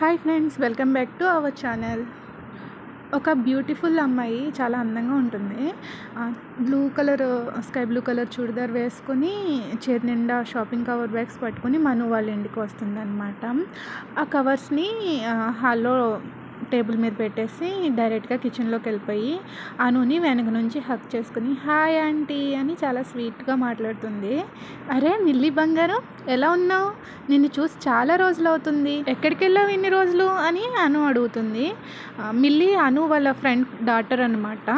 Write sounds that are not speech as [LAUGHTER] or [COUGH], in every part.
Hi friends welcome back to our channel. ఒక beautiful అమ్మాయి చాలా అందంగా ఉంటుంది. Blue colour sky blue colour churidar వేసుకొని చేతి నిండా షాపింగ్ కవర్ బ్యాగ్స్ పట్టుకొని మను వాళ్ళ ఇంటికి వస్తుంది అనమాట ఆ కవర్స్ని హాల్లో టేబుల్ మీద పెట్టేసి డైరెక్ట్గా కిచెన్లోకి వెళ్ళిపోయి అనుని వెనక నుంచి హక్ చేసుకుని హాయ్ ఆంటీ అని చాలా స్వీట్గా మాట్లాడుతుంది. అరే మిల్లి బంగారం ఎలా ఉన్నావు? నిన్ను చూసి చాలా రోజులు అవుతుంది. ఎక్కడికి వెళ్ళావు ఇన్ని రోజులు? అని అను అడుగుతుంది. మిల్లి అను వాళ్ళ ఫ్రెండ్ డాటర్ అనమాట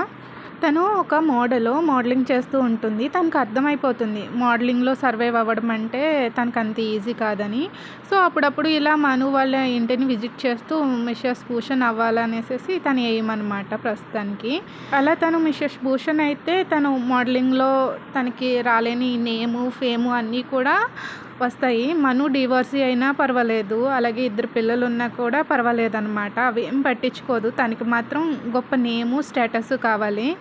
తను ఒక మోడల్ మోడలింగ్ చేస్తూ ఉంటుంది. తనకు అర్థమైపోతుంది. మోడలింగ్లో సర్వైవ్ అవ్వడం అంటే తనకు అంత ఈజీ కాదని. సో అప్పుడప్పుడు ఇలా మను వాళ్ళ ఇంటిని విజిట్ చేస్తూ మిషెస్ భూషణ్ అవ్వాలనేసి తను ఎయిమ్ అనమాట ప్రస్తుతానికి. అలా తను మిషెస్ భూషణ్ అయితే తను మోడలింగ్లో తనకి రాలేని నేము ఫేము అన్నీ కూడా వస్తాయి. మను డివోర్సీ అయినా పర్వాలేదు. అలాగే ఇద్దరు పిల్లలు ఉన్నా కూడా పర్వాలేదు అనమాట అవి ఏం పట్టించుకోదు. తనకి మాత్రం గొప్ప నేము స్టేటస్ కావాలి.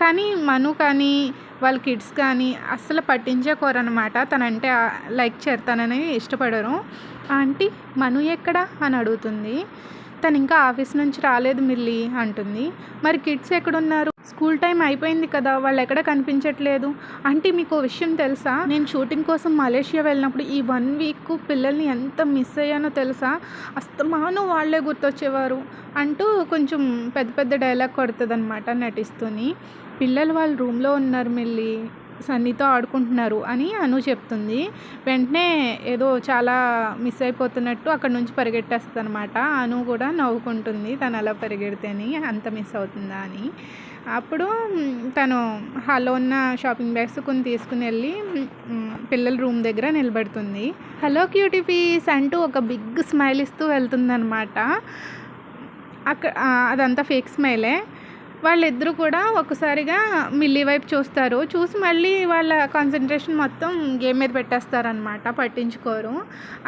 కానీ మను కానీ వాళ్ళ కిడ్స్ కానీ అస్సలు పట్టించేకోరనమాట తనంటే లైక్ చేస్తానని ఇష్టపడరు. ఆంటీ మను ఎక్కడా? అని అడుగుతుంది. తను ఇంకా ఆఫీస్ నుంచి రాలేదు మిల్లి అంటుంది. మరి కిడ్స్ ఎక్కడున్నారు? స్కూల్ టైం అయిపోయింది కదా వాళ్ళు ఎక్కడ కనిపించట్లేదు? అంటే మీకు విషయం తెలుసా? నేను షూటింగ్ కోసం మలేషియా వెళ్ళినప్పుడు ఈ వన్ వీక్ పిల్లల్ని ఎంత మిస్ అయ్యానో తెలుసా? అస్తమాను వాళ్ళే గుర్తొచ్చేవారు అంటూ కొంచెం పెద్ద పెద్ద డైలాగ్ కొడుతుంది అనమాట నటిస్తూని. పిల్లలు వాళ్ళ రూమ్లో ఉన్నారు మిల్లి సన్నీతో ఆడుకుంటున్నారు అని అను చెప్తుంది. వెంటనే ఏదో చాలా మిస్ అయిపోతున్నట్టు అక్కడ నుంచి పరిగెట్టేస్తుంది అనమాట అను కూడా నవ్వుకుంటుంది తను అలా పరిగెడితేని అంత మిస్ అవుతుందా? అని. అప్పుడు తను హాల్లో ఉన్న షాపింగ్ బ్యాగ్స్ కొన్ని తీసుకుని వెళ్ళి పిల్లల రూమ్ దగ్గర నిలబడుతుంది. హలో క్యూటిఫీస్ అంటూ ఒక బిగ్ స్మైల్ ఇస్తూ వెళ్తుందనమాట అక్కడ అదంతా ఫేక్ స్మైలే. వాళ్ళిద్దరూ కూడా ఒకసారిగా మిల్లీ వైపు చూస్తారు. చూసి మళ్ళీ వాళ్ళ కాన్సన్ట్రేషన్ మొత్తం గేమ్ మీద పెట్టేస్తారనమాట పట్టించుకోరు.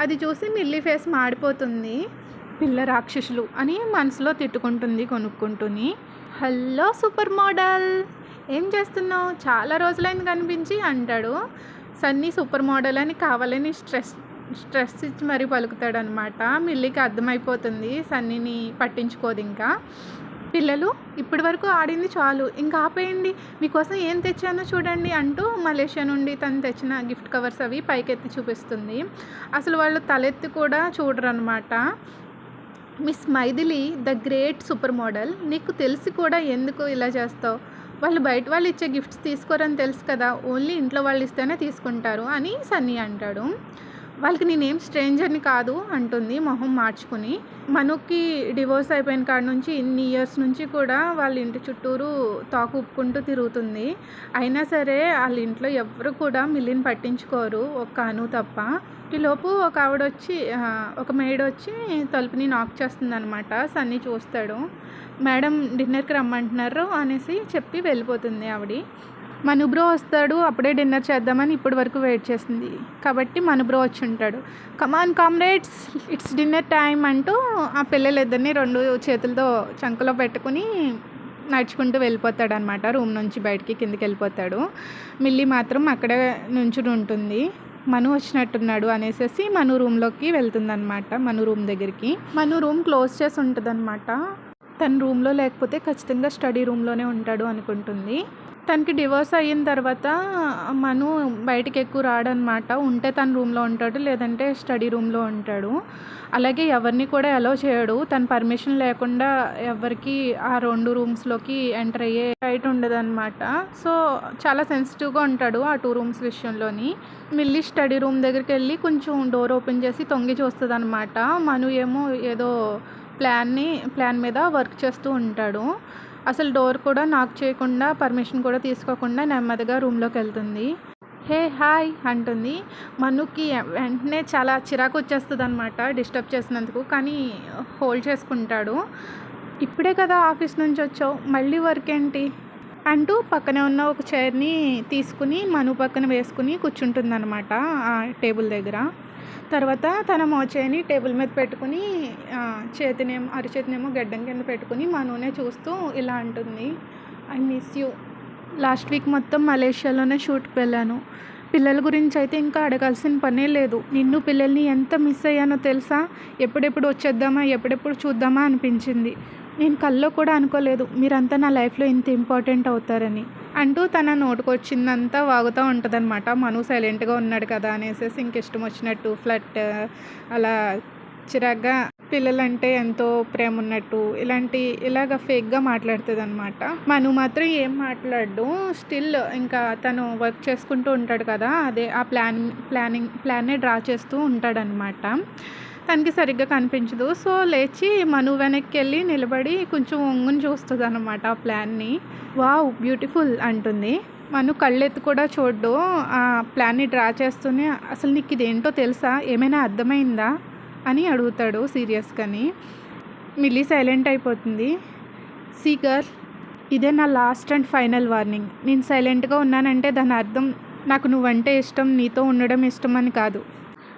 అది చూసి మిల్లీ ఫేస్ మాడిపోతుంది. పిల్ల రాక్షసులు అని మనసులో తిట్టుకుంటుంది కొనుక్కుంటుని. హలో సూపర్ మోడల్ ఏం చేస్తున్నావు? చాలా రోజులైంది కనిపించి అంటాడు. సన్నీ సూపర్ మోడల్ అని కావాలని స్ట్రెస్ స్ట్రెస్ ఇచ్చి మరీ పలుకుతాడనమాట మిల్లీకి అర్థమైపోతుంది సన్నీని పట్టించుకోదు ఇంకా పిల్లలు ఇప్పటి వరకు ఆడింది చాలు. ఇంకా ఆపేయండి. మీకోసం ఏం తెచ్చానో చూడండి అంటూ మలేషియా నుండి తను తెచ్చిన గిఫ్ట్ కవర్స్ అవి పైకెత్తి చూపిస్తుంది. అసలు వాళ్ళు తలెత్తి కూడా చూడరనమాట miss Maithili the great super model నీకు తెలిసి కూడా ఎందుకు ఇలా చేస్తావు? వాళ్ళు బయట వాళ్ళు ఇచ్చే గిఫ్ట్స్ తీసుకోరని తెలుసు కదా ఓన్లీ ఇంట్లో వాళ్ళు ఇస్తేనే తీసుకుంటారు అని సన్నీ అంటాడు. వాళ్ళకి నేనేం స్ట్రేంజర్ని కాదు అంటుంది మొహం మార్చుకుని. మనుక్కి డివోర్స్ అయిపోయిన కాడ నుంచి ఇన్ని ఇయర్స్ నుంచి కూడా వాళ్ళ ఇంటి చుట్టూరు తాకుప్పుకుంటూ తిరుగుతుంది. అయినా సరే వాళ్ళ ఇంట్లో ఎవరు కూడా మిల్లిని పట్టించుకోరు ఒక్క అను తప్ప. ఈలోపు ఒక ఆవిడ వచ్చి ఒక మేడ్ వచ్చి తలుపుని నాక్ చేస్తుంది అనమాట సన్నీ చూస్తాడు. మేడం డిన్నర్కి రమ్మంటున్నారు అనేసి చెప్పి వెళ్ళిపోతుంది ఆవిడ. మను బ్రో వస్తాడు అప్పుడే డిన్నర్ చేద్దామని ఇప్పటి వరకు వెయిట్ చేసింది. కాబట్టి మను బ్రో వచ్చి ఉంటాడు. Come on comrades it's dinner time అంటూ ఆ పిల్లలిద్దరిని రెండు చేతులతో చంకలో పెట్టుకుని నడుచుకుంటూ వెళ్ళిపోతాడు అనమాట రూమ్ నుంచి బయటికి కిందికి వెళ్ళిపోతాడు. మిల్లి మాత్రం అక్కడే నుంచుని ఉంటుంది. మను వచ్చినట్టున్నాడు అనేసి మను రూమ్లోకి వెళ్తుందనమాట మను రూమ్ దగ్గరికి. మను రూమ్ క్లోజ్ చేసి ఉంటుందన్నమాట. తన రూమ్లో లేకపోతే ఖచ్చితంగా స్టడీ రూమ్లోనే ఉంటాడు అనుకుంటుంది. తనకి డివోర్స్ అయిన తర్వాత మను బయటికి ఎక్కువ రాడనమాట. ఉంటే తన రూమ్లో ఉంటాడు లేదంటే స్టడీ రూమ్లో ఉంటాడు. అలాగే ఎవరిని కూడా అలో చేయడు. తన పర్మిషన్ లేకుండా ఎవరికి ఆ రెండు రూమ్స్లోకి ఎంటర్ అయ్యే రైట్ ఉండదన్నమాట సో చాలా సెన్సిటివ్గా ఉంటాడు ఆ టూ రూమ్స్ విషయంలోని. మిల్లి స్టడీ రూమ్ దగ్గరికి వెళ్ళి కొంచెం డోర్ ఓపెన్ చేసి తొంగి చూస్తుంది అనమాట మను ఏమో ఏదో ప్లాన్ని ప్లాన్ మీద వర్క్ చేస్తూ ఉంటాడు. అసలు డోర్ కూడా నాక్ చేయకుండా పర్మిషన్ కూడా తీసుకోకుండా నెమ్మదిగా రూమ్లోకి వెళ్తుంది. హే హాయ్ అంటుంది. మనుకి వెంటనే చాలా చిరాకు వచ్చేస్తుంది అనమాట డిస్టర్బ్ చేసినందుకు కానీ హోల్డ్ చేసుకుంటాడు. ఇప్పుడే కదా ఆఫీస్ నుంచి వచ్చావు మళ్ళీ వర్క్ ఏంటి? అంటూ పక్కనే ఉన్న ఒక చైర్ని తీసుకుని మను పక్కన వేసుకుని కూర్చుంటుంది అనమాట ఆ టేబుల్ దగ్గర. తర్వాత తన మోచేని టేబుల్ మీద పెట్టుకుని చేతినేమో అరిచేతినేమో గడ్డం కింద పెట్టుకుని మనునే చూస్తూ ఇలా అంటుంది. I miss you. Last week మొత్తం మలేషియాలోనే షూట్కి వెళ్ళాను. పిల్లల గురించి అయితే ఇంకా అడగాల్సిన పనే లేదు. నిన్ను పిల్లల్ని ఎంత మిస్ అయ్యానో తెలుసా? ఎప్పుడెప్పుడు వచ్చేద్దామా? ఎప్పుడెప్పుడు చూద్దామా? అనిపించింది. నేను కల్లో కూడా అనుకోలేదు మీరంతా నా లైఫ్లో ఇంత ఇంపార్టెంట్ అవుతారని. అంటూ తన నోటుకొచ్చిందంతా వాగుతూ ఉంటుందన్నమాట. మను సైలెంట్గా ఉన్నాడు కదా అనేసి ఇంక ఇష్టం వచ్చినట్టు ఫ్లట్ అలా చిరాగ్గా పిల్లలంటే ఎంతో ప్రేమ ఉన్నట్టు ఇలాంటి ఇలాగ ఫేక్గా మాట్లాడుతుంది అనమాట మను మాత్రం ఏం మాట్లాడు స్టిల్ ఇంకా తను వర్క్ చేసుకుంటూ ఉంటాడు కదా అదే ఆ ప్లాన్ ప్లానింగ్ ప్లాన్నే డ్రా చేస్తూ ఉంటాడనమాట తనకి సరిగ్గా కనిపించదు. సో లేచి మను వెనక్కి వెళ్ళి నిలబడి కొంచెం ఒంగుని చూస్తుంది అనమాట ఆ ప్లాన్ని. వావ్ బ్యూటిఫుల్ అంటుంది. మను కళ్ళెత్తి కూడా చూడ్డు. ఆ ప్లాన్ని డ్రా చేస్తూనే అసలు నీకు ఇదేంటో తెలుసా? ఏమైనా అర్థమైందా? అని అడుగుతాడు సీరియస్గాని. మిల్లీ సైలెంట్ అయిపోతుంది. సీ గర్ల్ ఇదే నా లాస్ట్ అండ్ ఫైనల్ వార్నింగ్. నేను సైలెంట్గా ఉన్నానంటే దాని అర్థం నాకు నువ్వంటే ఇష్టం నీతో ఉండడం ఇష్టం అని కాదు.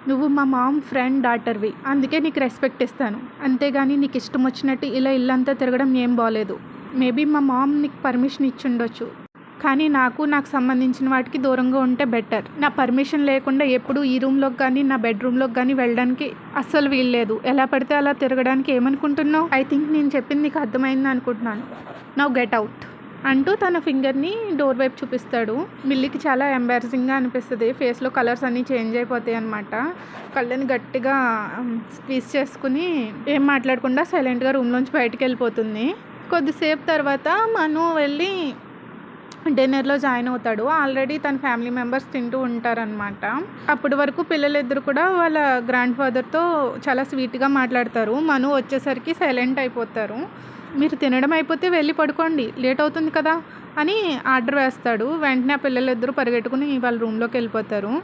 నువ్వు మా మామ్ ఫ్రెండ్ డాటర్వి. అందుకే నీకు రెస్పెక్ట్ ఇస్తాను. అంతేగాని నీకు ఇష్టం వచ్చినట్టు ఇలా ఇల్లంతా తిరగడం ఏం బాగలేదు మేబీ మా మామ్ నీకు పర్మిషన్ ఇచ్చిండొచ్చు. కానీ నాకు నాకు సంబంధించిన వాటికి దూరంగా ఉంటే బెటర్ నా పర్మిషన్ లేకుండా ఎప్పుడు ఈ రూమ్లోకి కానీ నా బెడ్రూమ్లోకి కానీ వెళ్ళడానికి అస్సలు వీల్లేదు. ఎలా పడితే అలా తిరగడానికి ఏమనుకుంటున్నావు? ఐ థింక్ నేను చెప్పింది నీకు అర్థమైంది అనుకుంటున్నాను. నవ్ గెట్ అవుట్ అంటూ తన ఫింగర్ని డోర్ వైపు చూపిస్తాడు. మిల్లికి చాలా ఎంబారసింగ్గా అనిపిస్తుంది. ఫేస్లో కలర్స్ అన్నీ చేంజ్ అయిపోతాయి అనమాట కళ్ళని గట్టిగా స్క్వీజ్ చేసుకుని ఏం మాట్లాడకుండా సైలెంట్గా రూమ్లోంచి బయటకు వెళ్ళిపోతుంది. కొద్దిసేపు తర్వాత మను వెళ్ళి డిన్నర్లో జాయిన్ అవుతాడు. ఆల్రెడీ తన ఫ్యామిలీ మెంబర్స్ తింటూ ఉంటారనమాట అప్పటి వరకు పిల్లలిద్దరు కూడా వాళ్ళ గ్రాండ్ ఫాదర్తో చాలా స్వీట్గా మాట్లాడతారు. మను వచ్చేసరికి సైలెంట్ అయిపోతారు. మీరు తినడం అయిపోతే వెళ్ళి పడుకోండి లేట్ అవుతుంది కదా అని ఆర్డర్ వేస్తాడు. వెంటనే ఆ పిల్లలిద్దరూ పరిగెట్టుకుని వాళ్ళ రూమ్లోకి వెళ్ళిపోతారు.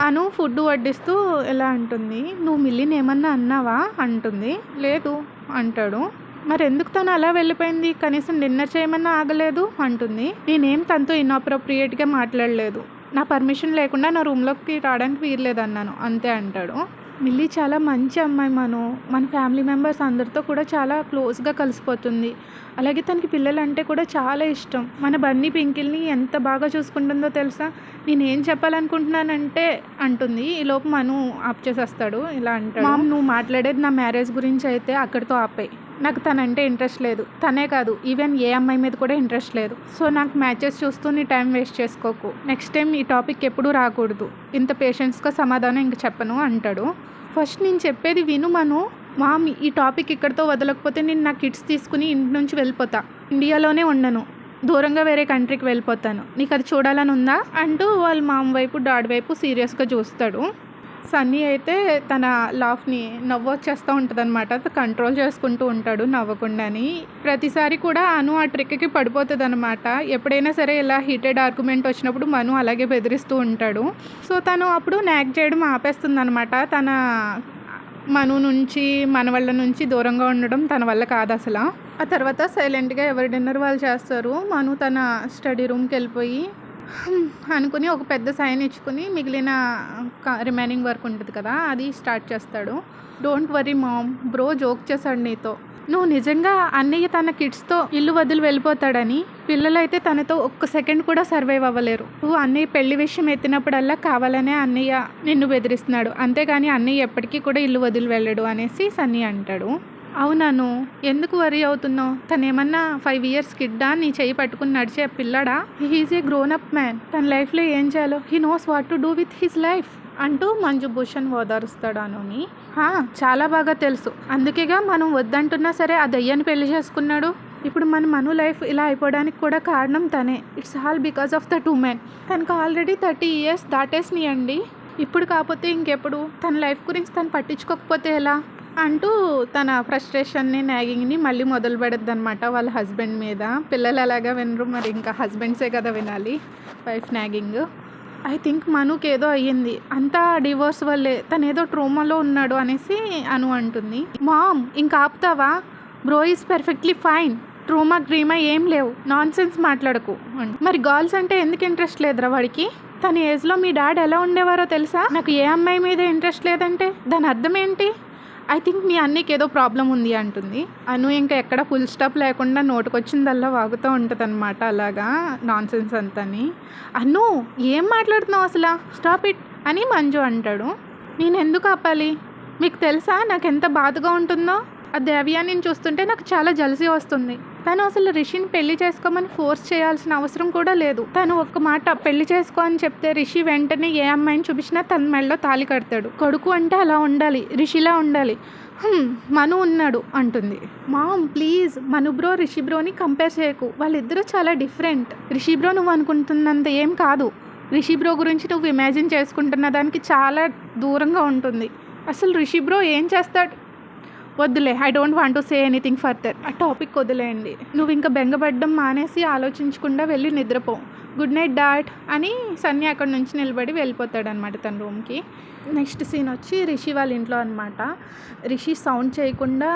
అను ఫుడ్ వడ్డిస్తూ ఎలా అంటుంది నువ్వు మిల్లిని ఏమన్నా అన్నావా? అంటుంది. లేదు అంటాడు. మరి ఎందుకు తను అలా వెళ్ళిపోయింది? కనీసం డిన్నర్ చేయమన్నా ఆగలేదు? అంటుంది. నేనేం తనతో ఇన్అప్రోప్రియేట్గా మాట్లాడలేదు. నా పర్మిషన్ లేకుండా నా రూమ్లోకి రావడానికి వీర్లేదు అన్నాను అంతే అంటాడు. మిల్లీ చాలా మంచి అమ్మాయి మను. మన ఫ్యామిలీ మెంబర్స్ అందరితో కూడా చాలా క్లోజ్గా కలిసిపోతుంది. అలాగే తనకి పిల్లలు అంటే కూడా చాలా ఇష్టం. మన బన్నీ పింకిల్ని ఎంత బాగా చూసుకుంటుందో తెలుసా? నేనేం చెప్పాలనుకుంటున్నానంటే అంటుంది. ఈ లోపు మను ఆప్ చేసేస్తాడు. ఇలా అంటాడు. మామ్ నువ్వు మాట్లాడేది నా మ్యారేజ్ గురించి అయితే అక్కడితో ఆపాయి. నాకు తనంటే ఇంట్రెస్ట్ లేదు. తనే కాదు ఈవెన్ ఏ అమ్మాయి మీద కూడా ఇంట్రెస్ట్ లేదు. సో నాకు మ్యాచెస్ చూస్తూ నీ టైం వేస్ట్ చేసుకోకు. నెక్స్ట్ టైం ఈ టాపిక్ ఎప్పుడూ రాకూడదు. ఇంత పేషెంట్స్గా సమాధానం ఇంక చెప్పను అంటాడు. ఫస్ట్ నేను చెప్పేది విను మను. మామ్ ఈ టాపిక్ ఇక్కడితో వదలకపోతే నేను నా కిడ్స్ తీసుకుని ఇంటి నుంచి వెళ్ళిపోతా. ఇండియాలోనే ఉండను. దూరంగా వేరే కంట్రీకి వెళ్ళిపోతాను. నీకు అది చూడాలని ఉందా? అంటూ వాళ్ళ మామ వైపు డాడ్ వైపు సీరియస్గా చూస్తాడు. సన్నీ అయితే తన లాఫ్ని నవ్వు వచ్చేస్తూ ఉంటుంది అనమాట కంట్రోల్ చేసుకుంటూ ఉంటాడు నవ్వకుండాని. ప్రతిసారి కూడా అను ఆ ట్రిక్కి పడిపోతుంది అనమాట ఎప్పుడైనా సరే ఇలా హీటెడ్ ఆర్గ్యుమెంట్ వచ్చినప్పుడు మను అలాగే బెదిరిస్తూ ఉంటాడు. సో తను అప్పుడు నాక్ చేయడం ఆపేస్తుంది అనమాట తన మను నుంచి మన వాళ్ళ నుంచి దూరంగా ఉండడం తన వల్ల కాదు అసలు. ఆ తర్వాత సైలెంట్గా ఎవరి డిన్నర్ వాళ్ళు చేస్తారు. మను తన స్టడీ రూమ్కి వెళ్ళిపోయి అనుకుని ఒక పెద్ద సైన్ ఇచ్చుకుని మిగిలిన రిమైనింగ్ వర్క్ ఉంటుంది కదా అది స్టార్ట్ చేస్తాడు. Don't worry mom bro joke చేశాడు నీతో. నువ్వు నిజంగా అన్నయ్య తన కిడ్స్తో ఇల్లు వదిలి వెళ్ళిపోతాడని పిల్లలైతే తనతో ఒక్క సెకండ్ కూడా సర్వైవ్ అవ్వలేరు. నువ్వు అన్నయ్య పెళ్ళి విషయం ఎత్తినప్పుడల్లా కావాలనే అన్నయ్య నిన్ను బెదిరిస్తున్నాడు. అంతేగాని అన్నయ్య ఎప్పటికీ కూడా ఇల్లు వదిలి వెళ్ళడు అనేసి సన్నీ అంటాడు. అవునాను. ఎందుకు వరీ అవుతున్నావు? తను ఏమన్నా ఫైవ్ ఇయర్స్ కిడ్డా? నీ చెయ్యి పట్టుకుని నడిచే పిల్లడా? He's a grown up man తన లైఫ్లో ఏం చేయాలో? He knows what to do with his life అంటూ మంజు భూషణ్ ఓదారుస్తాడు అనుని చాలా బాగా తెలుసు. అందుకేగా మనం వద్దంటున్నా సరే ఆ దయ్యాన్ని పెళ్ళి చేసుకున్నాడు. ఇప్పుడు మన మను లైఫ్ ఇలా అయిపోవడానికి కూడా కారణం తనే. It's all because of the two men తనకు ఆల్రెడీ థర్టీ ఇయర్స్ దాటేసినాయండి. ఇప్పుడు కాకపోతే ఇంకెప్పుడు? తన లైఫ్ గురించి తను పట్టించుకోకపోతే ఎలా? అంటూ తన ఫ్రస్ట్రేషన్ని నాగింగ్ని మళ్ళీ మొదలు పెడద్దు అనమాట వాళ్ళ హస్బెండ్ మీద. పిల్లలు ఎలాగా వినరు మరి ఇంకా హస్బెండ్సే కదా వినాలి వైఫ్ నాగింగ్. ఐ థింక్ మనుకి ఏదో అయ్యింది. అంతా డివోర్స్ వల్లే తను ఏదో ట్రోమాలో ఉన్నాడు అనేసి అను అంటుంది. మామ్ ఇంకా ఆపుతావా bro is perfectly fine. Trauma గ్రీమా ఏం లేవు. నాన్ సెన్స్ మాట్లాడకు. మరి గర్ల్స్ అంటే ఎందుకు ఇంట్రెస్ట్ లేదురా వాడికి? తన ఏజ్లో మీ డాడ్ ఎలా ఉండేవారో తెలుసా? నాకు ఏ అమ్మాయి మీద ఇంట్రెస్ట్ లేదంటే దాని అర్థం ఏంటి ఐ థింక్ మీ అన్నకి ఏదో ప్రాబ్లం ఉంది అంటుంది. అను ఇంకా ఎక్కడ ఫుల్ స్టాప్ లేకుండా నోటుకొచ్చిందల్లా వాగుతూ ఉంటుంది అనమాట అలాగా నాన్ సెన్స్ అంతని. అను ఏం మాట్లాడుతున్నావు అసలు? స్టాప్ ఇట్ అని మంజు అంటాడు. నేను ఎందుకు ఆపాలి? మీకు తెలుసా నాకు ఎంత బాధగా ఉంటుందో? ఆ దేవ్యాన్ని చూస్తుంటే నాకు చాలా జలసి వస్తుంది. తను అసలు రిషిని పెళ్ళి చేసుకోమని ఫోర్స్ చేయాల్సిన అవసరం కూడా లేదు. తను ఒక్క మాట పెళ్ళి చేసుకో అని చెప్తే రిషి వెంటనే ఏ అమ్మాయిని చూపించినా తన మెడలో తాళి కడతాడు. కొడుకు అంటే అలా ఉండాలి రిషిలా ఉండాలి. మను ఉన్నాడు అంటుంది. Mom please Manu bro Rishi బ్రోని compare చేయకు. వాళ్ళిద్దరూ చాలా డిఫరెంట్. రిషి బ్రో నువ్వు అనుకుంటున్నంత ఏం కాదు. రిషి బ్రో గురించి నువ్వు ఇమాజిన్ చేసుకుంటున్న దానికి చాలా దూరంగా ఉంటుంది. అసలు రిషి బ్రో ఏం చేస్తాడు? వద్దులే I don't want to say anything further ఆ టాపిక్ వదిలేయండి. నువ్వు ఇంకా బెంగపడడం మానేసి ఆలోచించకుండా వెళ్ళి నిద్రపో. గుడ్ నైట్ డాట్ అని సన్నీ అక్కడ నుంచి నిలబడి వెళ్ళిపోతాడు అనమాట తన రూమ్కి. నెక్స్ట్ సీన్ వచ్చి రిషి వాళ్ళ ఇంట్లో అనమాట రిషి సౌండ్ చేయకుండా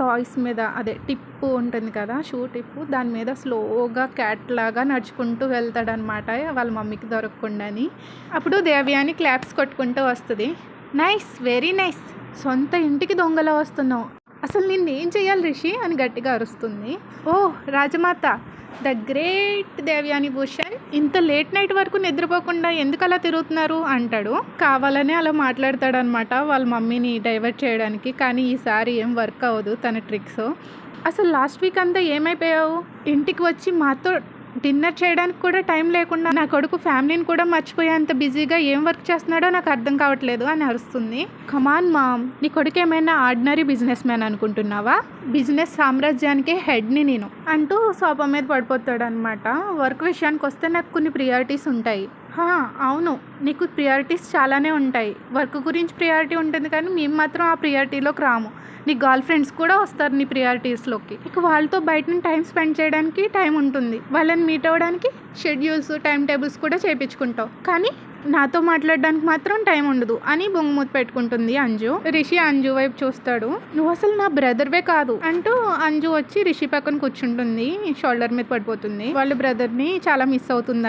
టాయ్స్ మీద అదే టిప్పు ఉంటుంది కదా షూ టిప్పు దాని మీద స్లోగా క్యాట్ లాగా నడుచుకుంటూ వెళ్తాడనమాట వాళ్ళ మమ్మీకి దొరకకుండా అని అప్పుడు దేవ్యాని క్లాప్స్ కొట్టుకుంటూ వస్తుంది. నైస్ వెరీ నైస్ సొంత ఇంటికి దొంగలా వస్తున్నావు. అసలు నిన్ను ఏం చేయాలి రిషి? అని గట్టిగా అరుస్తుంది. ఓ రాజమాత ద గ్రేట్ దేవ్యాని భూషణ్ ఇంత లేట్ నైట్ వరకు నిద్రపోకుండా ఎందుకు అలా తిరుగుతున్నారు? అంటాడు. కావాలనే అలా మాట్లాడతాడు అనమాట వాళ్ళ మమ్మీని డైవర్ట్ చేయడానికి కానీ ఈసారి ఏం వర్క్ అవ్వదు తన ట్రిక్స్. అసలు లాస్ట్ వీక్ అంతా ఏమైపోయావు? ఇంటికి వచ్చి మాతో డిన్నర్ చేయడానికి కూడా టైం లేకుండా నా కొడుకు ఫ్యామిలీని కూడా మర్చిపోయేంత బిజీగా ఏం వర్క్ చేస్తున్నాడో నాకు అర్థం కావట్లేదు అని అరుస్తుంది. కమాన్ మామ్ నీ కొడుకు ఏమైనా ఆర్డినరీ బిజినెస్ మ్యాన్ అనుకుంటున్నావా? బిజినెస్ సామ్రాజ్యానికి హెడ్ని నేను అంటూ సోఫా మీద పడిపోతాడు అనమాట వర్క్ విషయానికి వస్తే నాకు కొన్ని ప్రియారిటీస్ ఉంటాయి. అవును. నీకు ప్రియారిటీస్ చాలానే ఉంటాయి. వర్క్ గురించి ప్రియారిటీ ఉంటుంది కానీ మేము మాత్రం ఆ ప్రియారిటీలోకి రాము. నీ గర్ల్ ఫ్రెండ్స్ కూడా వస్తారు నీ ప్రియారిటీస్లోకి ఇక వాళ్ళతో బయట టైం స్పెండ్ చేయడానికి టైం ఉంటుంది. వాళ్ళని మీట్ అవ్వడానికి షెడ్యూల్స్ టైం టేబుల్స్ కూడా చేయించుకుంటావు కానీ నాతో మాట్లాడడానికి మాత్రం టైం ఉండదు అని బొంగుమూత పెట్టుకుంటుంది అంజు. రిషి అంజు వైపు చూస్తాడు. నువ్వు అసలు నా బ్రదర్వే కాదు అంటూ అంజు వచ్చి రిషి పక్కన కూర్చుంటుంది. షోల్డర్ మీద పడిపోతుంది. వాళ్ళ బ్రదర్ని చాలా మిస్ అవుతుంది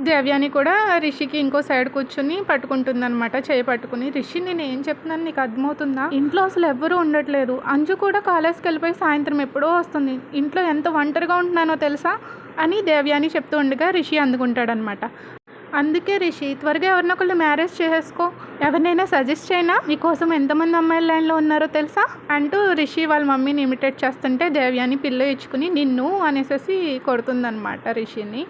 దేవ్యాని కూడా రిషికి ఇంకో సైడ్ కూర్చుని పట్టుకుంటుంది అనమాట చేయి పట్టుకుని. రిషి నేను ఏం చెప్తున్నాను? నీకు అర్థమవుతుందా? ఇంట్లో అసలు ఎవ్వరూ ఉండట్లేదు. అంజు కూడా కాలేజ్కి వెళ్ళిపోయి సాయంత్రం ఎప్పుడో వస్తుంది. ఇంట్లో ఎంత ఒంటరిగా ఉంటున్నానో తెలుసా? అని దేవ్యాని చెప్తూ ఉండగా రిషి అందుకుంటాడనమాట అందుకే రిషి త్వరగా ఎవరినొకళ్ళు మ్యారేజ్ చేసేసుకో ఎవరినైనా సజెస్ట్ చేయనా? నీకోసం ఎంతమంది అమ్మాయిల లైన్లో ఉన్నారో తెలుసా? అంటూ రిషి వాళ్ళ మమ్మీని ఇమిటేట్ చేస్తుంటే దేవ్యాని పిల్ల ఇచ్చుకుని నిన్ను అనేసి కొడుతుందనమాట రిషిని.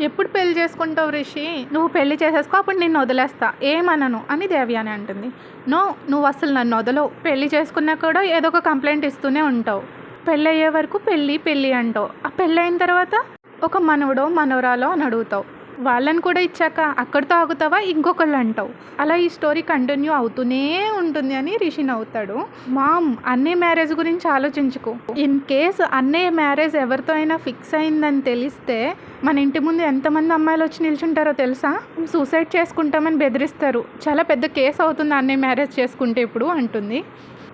ఎప్పుడు పెళ్ళి చేసుకుంటావు రిషి? నువ్వు పెళ్ళి చేసేసుకో అప్పుడు నిన్ను వదిలేస్తా. ఏమనను? అని దేవి అని అంటుంది. నో నువ్వు అసలు నన్ను వదలవు. పెళ్ళి చేసుకున్నా కూడా ఏదో ఒక కంప్లైంట్ ఇస్తూనే ఉంటావు. పెళ్ళి అయ్యే వరకు పెళ్ళి పెళ్ళి అంటావు. ఆ పెళ్ళి అయిన తర్వాత ఒక మనవడో మనవరాలో అని అడుగుతావు. వాళ్ళని కూడా ఇచ్చాక అక్కడితో ఆగుతావా? ఇంకొకళ్ళు అంటావు. అలా ఈ స్టోరీ కంటిన్యూ అవుతూనే ఉంటుంది అని రిషి నవ్వుతాడు. మామ్ అన్నయ్య మ్యారేజ్ గురించి ఆలోచించుకో. ఇన్ కేస్ అన్నయ్య మ్యారేజ్ ఎవరితో అయినా ఫిక్స్ అయిందని తెలిస్తే మన ఇంటి ముందు ఎంతమంది అమ్మాయిలు వచ్చి నిల్చుంటారో తెలుసా? సూసైడ్ చేసుకుంటామని బెదిరిస్తారు. చాలా పెద్ద కేసు అవుతుంది అన్నయ్య మ్యారేజ్ చేసుకుంటే ఇప్పుడు అంటుంది.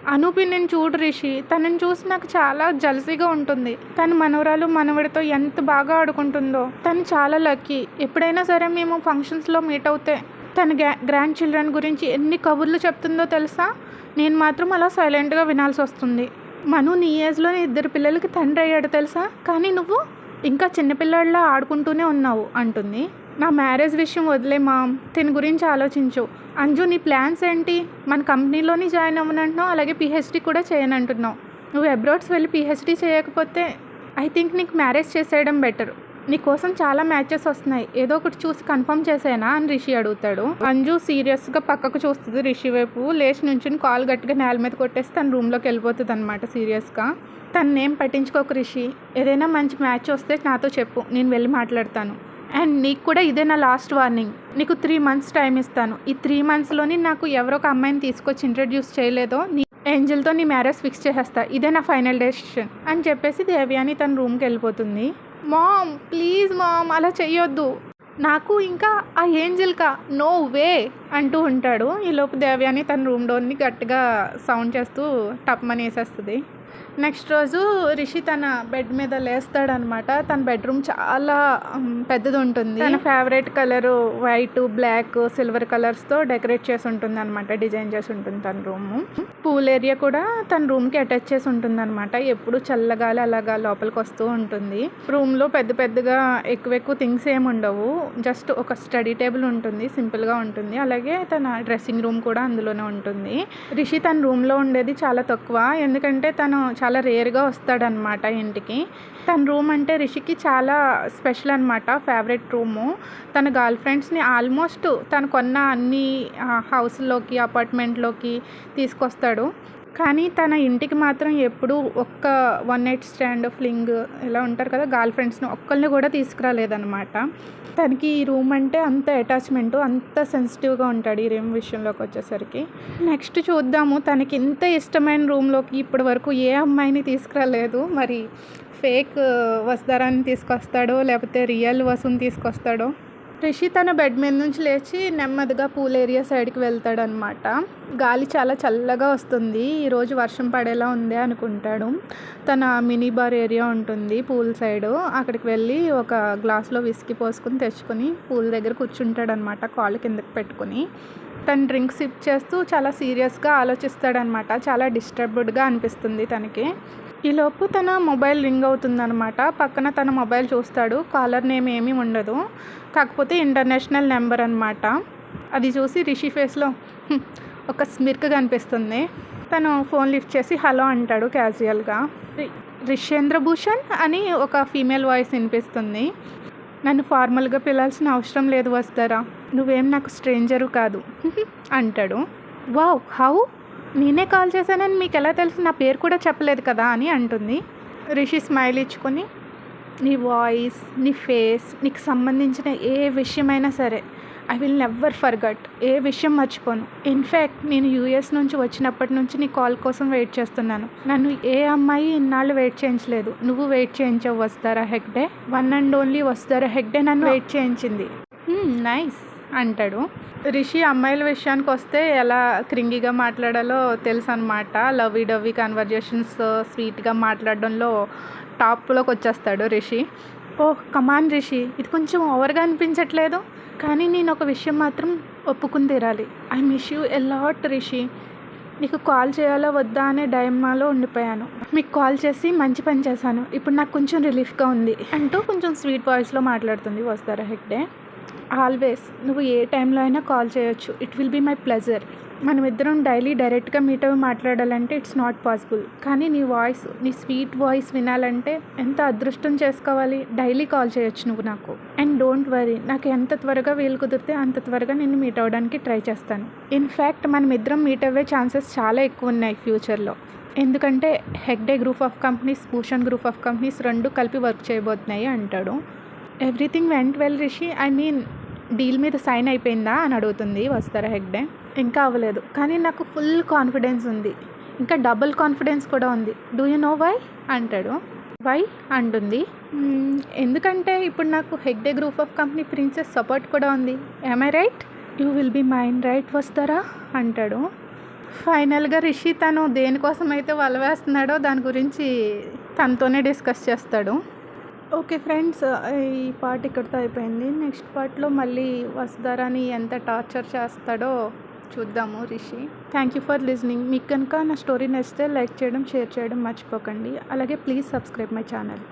అనూపి నేను చూడు రిషి తనని చూసి నాకు చాలా జలసీగా ఉంటుంది. తన మనవరాలు మనవడితో ఎంత బాగా ఆడుకుంటుందో. తను చాలా లక్కీ ఎప్పుడైనా సరే మేము ఫంక్షన్స్లో మీట్ అవుతే తన గ్రా గ్రాండ్ చిల్డ్రన్ గురించి ఎన్ని కబుర్లు చెప్తుందో తెలుసా? నేను మాత్రం అలా సైలెంట్గా వినాల్సి వస్తుంది. మను నీ ఏజ్లోనే ఇద్దరు పిల్లలకి తండ్రి అయ్యాడు తెలుసా? కానీ నువ్వు ఇంకా చిన్నపిల్లాడిలా ఆడుకుంటూనే ఉన్నావు అంటుంది. నా మ్యారేజ్ విషయం వదిలే మామ్. దీని గురించి ఆలోచించు. అంజు నీ ప్లాన్స్ ఏంటి? మన కంపెనీలోని జాయిన్ అవ్వనంటున్నావు అలాగే పిహెచ్డి కూడా చేయనంటున్నావు. నువ్వు అబ్రాడ్స్ వెళ్ళి పిహెచ్డి చేయకపోతే ఐ థింక్ నీకు మ్యారేజ్ చేసేయడం బెటర్. నీ కోసం చాలా మ్యాచెస్ వస్తున్నాయి. ఏదో ఒకటి చూసి కన్ఫర్మ్ చేసేనా అని రిషి అడుగుతాడు. అంజు సీరియస్గా పక్కకు చూస్తుంది రిషి వైపు. లేచి నుంచి కాల్ గట్టిగా నేల మీద కొట్టేసి తన రూమ్లోకి వెళ్ళిపోతుంది అనమాట సీరియస్గా. తన నేమ్ పట్టించుకోక రిషి. ఏదైనా మంచి మ్యాచ్ వస్తే నాతో చెప్పు. నేను వెళ్ళి మాట్లాడతాను. అండ్ నీకు కూడా ఇదే నా లాస్ట్ వార్నింగ్. నీకు త్రీ మంత్స్ టైం ఇస్తాను. ఈ త్రీ మంత్స్లోని నాకు ఎవరో ఒక అమ్మాయిని తీసుకొచ్చి ఇంట్రడ్యూస్ చేయలేదో నీ ఏంజల్తో నీ మ్యారేజ్ ఫిక్స్ చేసేస్తా. ఇదే నా ఫైనల్ డెసిషన్ అని చెప్పేసి దేవ్యాని తన రూమ్కి వెళ్ళిపోతుంది. మామ్ ప్లీజ్ మామ్ అలా చెయ్యొద్దు. నాకు ఇంకా ఆ ఏంజల్కా నో వే అంటూ ఉంటాడు. ఈలోపు దేవ్యాని తన రూమ్ డోర్ని గట్టిగా సౌండ్ చేస్తూ టప్మని వేసేస్తుంది. నెక్స్ట్ రోజు రిషి తన బెడ్ మీద లేస్తాడనమాట. తన బెడ్రూమ్ చాలా పెద్దది ఉంటుంది. తన favourite colour white black silver కలర్స్తో డెకరేట్ చేసి ఉంటుంది అనమాట డిజైన్ చేసి ఉంటుంది తన రూమ్. పూల్ ఏరియా కూడా తన రూమ్కి అటాచ్ చేసి ఉంటుంది అనమాట ఎప్పుడు చల్లగాలి అలాగా లోపలికి వస్తూ ఉంటుంది. రూమ్లో పెద్ద పెద్దగా ఎక్కువ ఎక్కువ థింగ్స్ ఏమి ఉండవు. జస్ట్ ఒక స్టడీ టేబుల్ ఉంటుంది. సింపుల్గా ఉంటుంది. అలాగే అలాగే తన డ్రెస్సింగ్ రూమ్ కూడా అందులోనే ఉంటుంది. రిషి తన రూమ్లో ఉండేది చాలా తక్కువ. ఎందుకంటే తను చాలా రేర్గా వస్తాడనమాట ఇంటికి. తన రూమ్ అంటే రిషికి చాలా స్పెషల్ అనమాట ఫేవరెట్ రూము. తన గర్ల్ ఫ్రెండ్స్ని ఆల్మోస్ట్ తను కొన్న అన్ని హౌస్లోకి అపార్ట్మెంట్లోకి తీసుకొస్తాడు. కానీ తన ఇంటికి మాత్రం ఎప్పుడూ ఒక్క వన్ నైట్ స్టాండ్ ఫ్లింగ్ ఇలా ఉంటారు కదా గర్ల్ ఫ్రెండ్స్ని ఒక్కరిని కూడా తీసుకురాలేదనమాట తనకి ఈ రూమ్ అంటే అంత అటాచ్మెంట్ అంత సెన్సిటివ్గా ఉంటాడు ఈ రూమ్ విషయంలోకి వచ్చేసరికి. నెక్స్ట్ చూద్దాము తనకి ఇంత ఇష్టమైన రూమ్లోకి ఇప్పటి వరకు ఏ అమ్మాయిని తీసుకురాలేదు. మరి ఫేక్ వసుధారాన్ని తీసుకొస్తాడో లేకపోతే రియల్ వసుని తీసుకొస్తాడో? రిషి తన బెడ్ మీద నుంచి లేచి నెమ్మదిగా పూల్ ఏరియా సైడ్కి వెళ్తాడనమాట. గాలి చాలా చల్లగా వస్తుంది. ఈరోజు వర్షం పడేలా ఉంది అనుకుంటాడు. తన మినీ బార్ ఏరియా ఉంటుంది పూల్ సైడ్. అక్కడికి వెళ్ళి ఒక గ్లాస్లో విసికి పోసుకుని తెచ్చుకొని పూల్ దగ్గర కూర్చుంటాడనమాట కాళ్ళు కిందకి పెట్టుకుని. తను డ్రింక్ సిప్ చేస్తూ చాలా సీరియస్గా ఆలోచిస్తాడనమాట. చాలా డిస్టర్బ్డ్గా అనిపిస్తుంది తనకి. ఈలోపు తన మొబైల్ రింగ్ అవుతుందన్నమాట. పక్కన తన మొబైల్ చూస్తాడు. కాలర్ నేమ్ ఏమీ ఉండదు. కాకపోతే ఇంటర్నేషనల్ నెంబర్ అనమాట అది చూసి రిషి ఫేస్లో ఒక స్మిర్క్ కనిపిస్తుంది. తను ఫోన్ లిఫ్ట్ చేసి హలో అంటాడు క్యాజువల్గా. రి- రిషేంద్ర భూషణ్ అని ఒక ఫీమేల్ వాయిస్ వినిపిస్తుంది. నన్ను ఫార్మల్గా పిలాల్సిన అవసరం లేదు వస్తారా నువ్వేం నాకు స్ట్రేంజరు కాదు. [LAUGHS] అంటాడు. Wow how? నేనే కాల్ చేశానని మీకు ఎలా తెలుసు? నా పేరు కూడా చెప్పలేదు కదా అని అంటుంది. రిషి స్మైల్ ఇచ్చుకొని నీ వాయిస్ నీ ఫేస్ నీకు సంబంధించిన ఏ విషయమైనా సరే ఐ విల్ నెవర్ ఫర్గట్. ఏ విషయం మర్చిపోను. ఇన్ఫ్యాక్ట్ నేను యూఎస్ నుంచి వచ్చినప్పటి నుంచి నీ కాల్ కోసం వెయిట్ చేస్తున్నాను. నన్ను ఏ అమ్మాయి ఇన్నాళ్ళు వెయిట్ చేయించలేదు. నువ్వు వెయిట్ చేయించవు వస్తారా హెగ్డే? వన్ అండ్ ఓన్లీ వస్తారా హెగ్డే నన్ను వెయిట్ చేయించింది. నైస్. అంటాడు. రిషి అమ్మాయిల విషయానికి వస్తే ఎలా క్రింగిగా మాట్లాడాలో తెలుసు అనమాట లవ్వీ డవ్వీ కన్వర్జేషన్స్ స్వీట్గా మాట్లాడడంలో టాప్లోకి వచ్చేస్తాడు రిషి. ఓహ్ కమాన్ రిషి ఇది కొంచెం ఓవర్గా అనిపించట్లేదు కానీ నేను ఒక విషయం మాత్రం ఒప్పుకుని తీరాలి. I miss you a lot Rishi. నీకు కాల్ చేయాలా వద్దా అనే డైమాలో ఉండిపోయాను. మీకు కాల్ చేసి మంచి పని చేశాను. ఇప్పుడు నాకు కొంచెం రిలీఫ్గా ఉంది అంటూ కొంచెం స్వీట్ వాయిస్లో మాట్లాడుతుంది వస్తారా హెగ్డే. ఆల్వేస్ నువ్వు ఏ టైంలో అయినా కాల్ చేయొచ్చు. It will be my pleasure మనమిద్దరం డైలీ డైరెక్ట్గా మీట్ అవి మాట్లాడాలంటే ఇట్స్ నాట్ పాసిబుల్ కానీ నీ వాయిస్ నీ స్వీట్ వాయిస్ వినాలంటే ఎంత అదృష్టం చేసుకోవాలి? డైలీ కాల్ చేయొచ్చు నువ్వు నాకు. అండ్ డోంట్ వరీ నాకు ఎంత త్వరగా వీలు కుదిరితే అంత త్వరగా నేను మీట్ అవ్వడానికి ట్రై చేస్తాను. ఇన్ఫ్యాక్ట్ మనం ఇద్దరం మీట్ అవ్వే ఛాన్సెస్ చాలా ఎక్కువ ఉన్నాయి ఫ్యూచర్లో ఎందుకంటే Hegde group of companies Bhushan group of companies రెండు కలిపి వర్క్ చేయబోతున్నాయి అంటాడు. Everything went well Rishi I mean deal మీద సైన్ అయిపోయిందా అని అడుగుతుంది వస్తారా హెగ్డే? ఇంకా అవ్వలేదు. కానీ నాకు ఫుల్ కాన్ఫిడెన్స్ ఉంది. ఇంకా డబుల్ కాన్ఫిడెన్స్ కూడా ఉంది. Do you know why? అంటాడు. వై? అంటుంది. ఎందుకంటే ఇప్పుడు నాకు Hegde group of company princess support కూడా ఉంది. I right you will be mind right వస్తారా? అంటాడు. ఫైనల్గా రిషి తను దేనికోసం అయితే వలవేస్తున్నాడో దాని గురించి తనతోనే డిస్కస్ చేస్తాడు. ఓకే ఫ్రెండ్స్ ఈ పార్ట్ ఇక్కడితో అయిపోయింది. నెక్స్ట్ పార్ట్లో మళ్ళీ వసుధారాని ఎంత టార్చర్ చేస్తాడో చూద్దాము Rishi. Thank you for listening మీకు కనుక నా స్టోరీ నచ్చితే లైక్ చేయడం షేర్ చేయడం మర్చిపోకండి. అలాగే ప్లీజ్ సబ్స్క్రైబ్ మై ఛానల్.